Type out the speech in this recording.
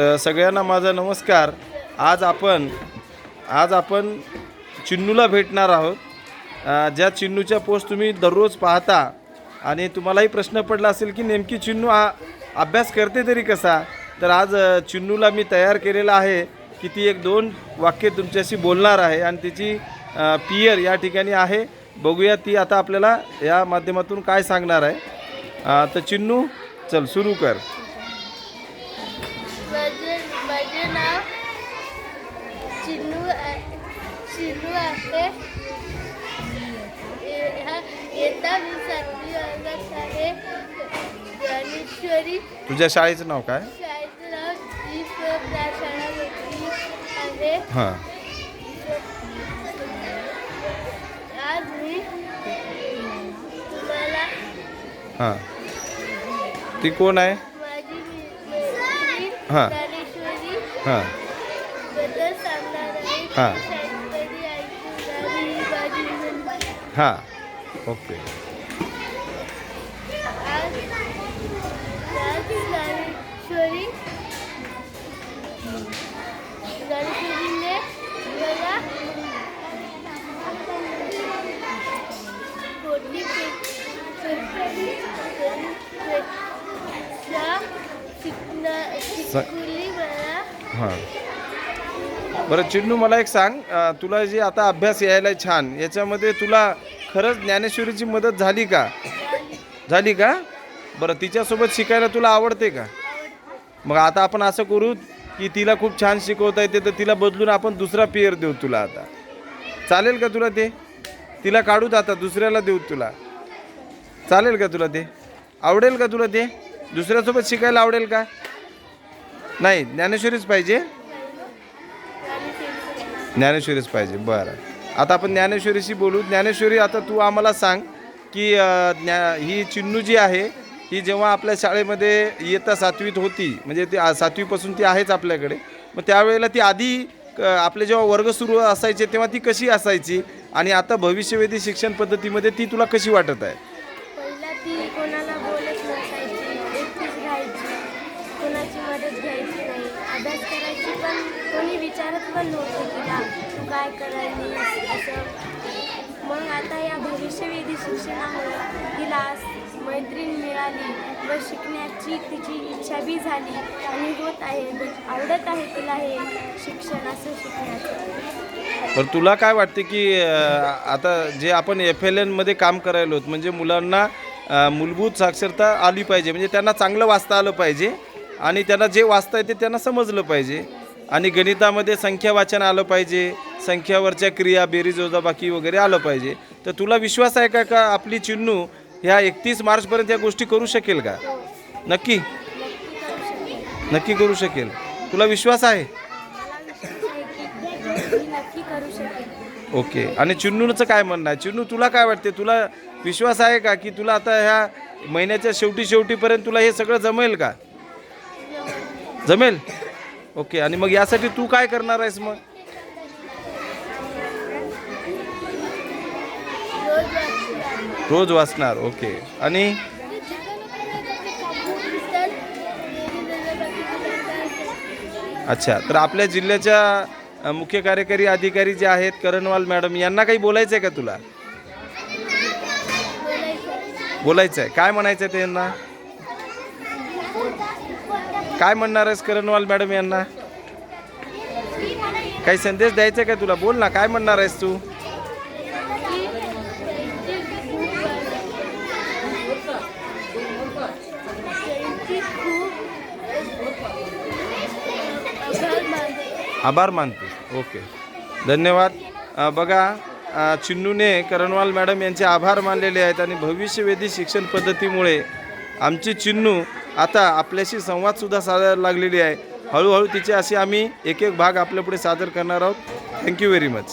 सगळ्यांना माझा नमस्कार. आज आपण आज आपण चिन्नूला भेटणार आहोत. ज्या चिन्नूच्या पोस्ट तुम्ही दररोज पाहता आणि तुम्हालाही प्रश्न पडला असेल की नेमकी चिन्नू आ अभ्यास करते तरी कसा? तर आज चिन्नूला मी तयार केलेला आहे की ती एक दोन वाक्य तुमच्याशी बोलणार आहे आणि तिची पियर या ठिकाणी आहे. बघूया ती आता आपल्याला या माध्यमातून काय सांगणार आहे. तर चिन्नू चल सुरू कर. चिन्नू आहे ए- हा येता मी सातवी वर्गात आहे ज्ञानेश्वरी तुझ्या शाळेचं नाव काय शाळेचं नाव श्री प्राशाळा मोठी आहे हां आज मी तुम्हाला हां ती कोण आहे माझी हा. ज्ञानेश्वरी हां बद्दल सांगणार आहे हा. हां ओके. मला हां. बरं चिन्नू मला एक सांग. तुला जे आता अभ्यास यायला छान याच्यामध्ये तुला खरंच ज्ञानेश्वरीची मदत झाली का? झाली का? बरं तिच्यासोबत शिकायला तुला आवडते का? मग आता आपण असं करू की तिला खूप छान शिकवता येते तर तिला बदलून आपण दुसरा पेअर देऊ तुला आता. चालेल का तुला ते? तिला काढूत आता दुसऱ्याला देऊ तुला. चालेल का तुला ते? आवडेल का तुला ते? दुसऱ्यासोबत शिकायला आवडेल का? नाही ज्ञानेश्वरीच पाहिजे. ज्ञानेश्वरीच पाहिजे बरं. आता आपण ज्ञानेश्वरीशी बोलू. ज्ञानेश्वरी आता तू आम्हाला सांग की ज्ञा ही चिन्नू जी आहे ही जेव्हा आपल्या शाळेमध्ये येता सातवीत होती म्हणजे ती सातवीपासून ती आहेच आपल्याकडे मग त्यावेळेला ती आधी क- आपले जेव्हा वर्ग सुरू असायचे तेव्हा ती कशी असायची? आणि आता भविष्यवेधी शिक्षण पद्धतीमध्ये ती तुला कशी वाटत आहे? कोणाची मदत घ्यायची नाही. अभ्यास करायची पण कोणी विचारत पण नव्हतं तिला तू काय करायली असं. मग आता या भविष्यवेधी शिक्षणामुळे तिला मैत्रीण मिळाली व शिकण्याची तिची इच्छा बी झाली. आणि होत आहे आवडत आहे तिला हे शिक्षण असं शिकण्याचं. पण तुला काय वाटते की आता जे आपण एफ एल एनमध्ये काम करायलो म्हणजे मुलांना मूलभूत साक्षरता आली पाहिजे म्हणजे त्यांना चांगलं वाचता आलं पाहिजे. आणि त्यांना जे वाचता येते त्यांना समजलं पाहिजे. आणि गणितामध्ये संख्या वाचन आलं पाहिजे संख्यावरच्या क्रिया बेरीज वजाबाकी वगैरे आलं पाहिजे. तर तुला विश्वास आहे का का आपली चिन्नू ह्या एकतीस मार्चपर्यंत या गोष्टी करू शकेल का? नक्की? नक्की करू शकेल. तुला विश्वास आहे? ओके. आणि चिन्नूचं काय म्हणणं आहे? चिन्नू तुला काय वाटते? तुला विश्वास आहे का की तुला आता ह्या महिन्याच्या शेवटी शेवटीपर्यंत तुला हे सगळं जमेल का? जमेल? ओके आणि मग यासाठी तू काय करणार आहेस मग? रोज वाचणार ओके. आणि? अच्छा तर आपल्या जिल्ह्याच्या मुख्य कार्यकारी अधिकारी जे आहेत करणवाल मॅडम यांना काही बोलायचं आहे का तुला? बोलायचं आहे काय म्हणायचं आहे त्यांना काय म्हणणार आहेस करणवाल मॅडम यांना? काही संदेश द्यायचा आहे का तुला? बोल ना काय म्हणणार आहेस तू? आभार मानते. ओके. धन्यवाद. बघा चिन्नूने करणवाल मॅडम यांचे आभार मानलेले आहेत आणि भविष्यवेधी शिक्षण पद्धतीमुळे आमची चिन्नू आता आपल्याशी संवादसुद्धा साधायला लागलेली आहे. हळूहळू तिचे असे आम्ही एक एक भाग आपल्यापुढे सादर करणार आहोत. Thank you very much